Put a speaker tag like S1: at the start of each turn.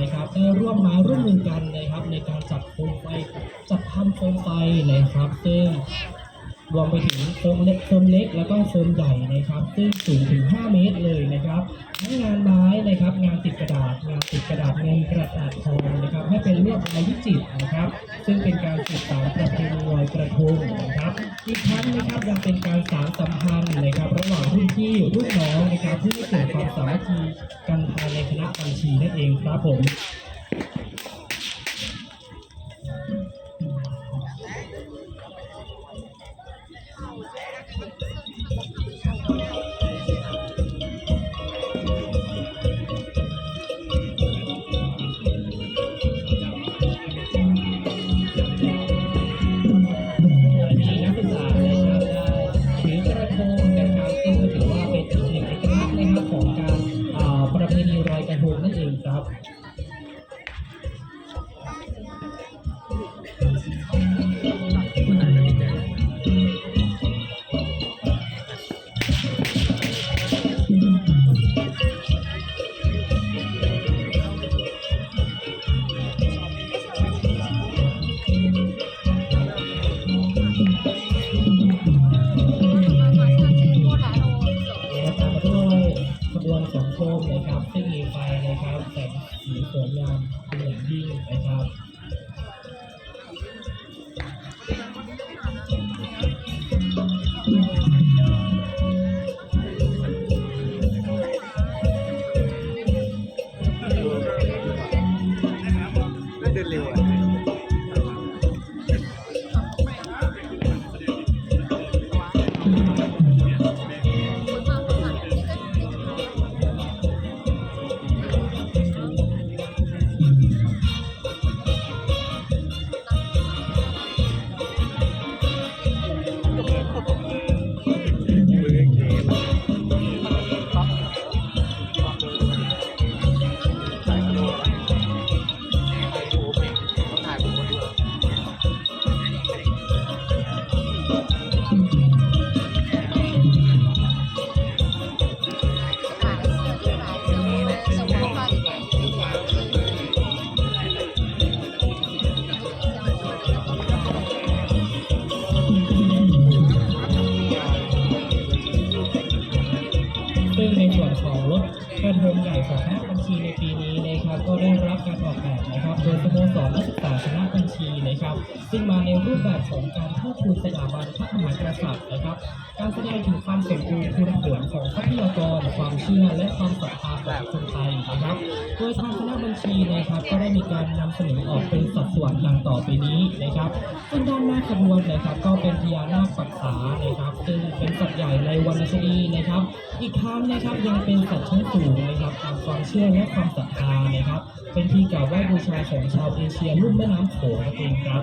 S1: นะครับได้ร่วมมาร่วมมือกันนะครับ ในการจัดโคมไฟจัดทำโคมไฟนะครับ ซึ่งรวมไปถึงโคมเล็กโคมเล็กแล้วก็โคมใหญ่นะครับ ซึ่งสูงถึง 5 เมตรเลยนะครับทั้งงานไม้นะครับ งานติดกระดาษ งานติดกระดาษเงินกระดาษทองนะครับ ให้เป็นลวดลายวิจิตรนะครับ ซึ่งเป็นการสืบสานประเพณีลอยกระทงนะครับ อีกทั้งนะครับยังเป็นการสานสัมพันธ์นะครับระหว่างรุ่นพี่รุ่นน้องนะครับเพื่อเกิดความสามัคคีกันภายในคณะบัญชีนั่นเองครับผม เพณีลอยกนั่นเองครับ สองโคมนะครับซึ่งมีไฟนะครับแสงสีสวยงามเป็นอย่างยิ่งนะครับ
S2: เดินเร็วอะ
S1: ของรถกระทงใหญ่ของคณะบัญชีในปีนี้นะครับ ก็ได้รับการออกแบบนะครับโดยสโมสรนักศึกษาคณะบัญชีนะครับ ซึ่งมาในรูปแบบของการเทิดทูนสถาบันพระมหากษัตริย์นะครับ การแสดงถึงความสมบูรณ์ทุนผลของทรัพยากรความเชื่อและความศรัทธา แบบสนใจนะครับโดยทางคณะบัญชีนะครับก็ได้มีการนำเสนอออกเป็นสัดส่วนดังต่อไปนี้นะครับ ซึ่งด้านหน้าขบวนนะครับ ก็เป็นพญานาคปักษานะครับซึ่งเป็นสัตว์ใหญ่ในวรรณคดีนะครับ อีกทั้งนะครับยังเป็นสัตว์ชั้นสูงนะครับตามความเชื่อและความศรัทธานะครับ เป็นที่กล่าวไหว้บูชาของชาวเอเชียรุ่มแม่น้ำโขงเองครับ